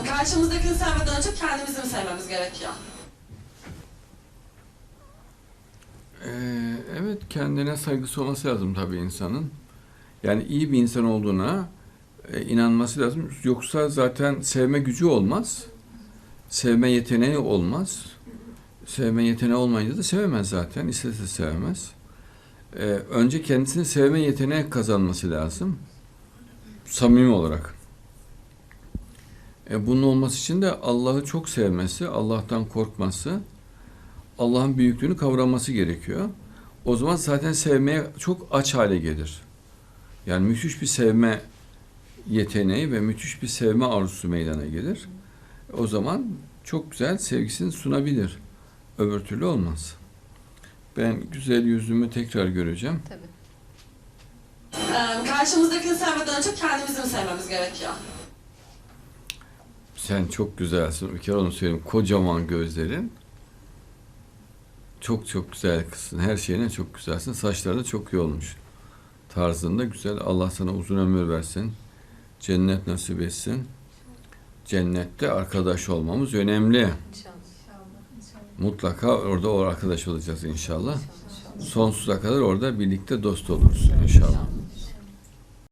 Ee, karşımızdakini sevmeden önce kendimizi mi sevmemiz gerekiyor? Ee, evet kendine saygısı olması lazım tabii insanın. Yani iyi bir insan olduğuna e, inanması lazım. Yoksa zaten sevme gücü olmaz. Sevme yeteneği olmaz. Sevme yeteneği olmayınca da sevemez zaten. İstese sevemez. Ee, önce kendisini sevme yeteneği kazanması lazım. Samimi olarak. E, bunun olması için de Allah'ı çok sevmesi, Allah'tan korkması, Allah'ın büyüklüğünü kavraması gerekiyor. O zaman zaten sevmeye çok aç hale gelir. Yani müthiş bir sevme yeteneği ve müthiş bir sevme arzusu meydana gelir. O zaman çok güzel sevgisini sunabilir. Öbür türlü olmaz. Ben güzel yüzümü tekrar göreceğim. Tabii. Ee, karşımızdakini sevmeden önce kendimizi mi sevmemiz gerekiyor? Sen çok güzelsin. Bir kere onu söyleyeyim. Kocaman gözlerin. Çok çok güzel kızsın. Her şeyine çok güzelsin. Saçları da çok iyi olmuş. Tarzında güzel. Allah sana uzun ömür versin. Cennet nasip etsin. Cennette arkadaş olmamız önemli. İnşallah. Mutlaka orada o arkadaş olacağız inşallah. Sonsuza kadar orada birlikte dost oluruz inşallah.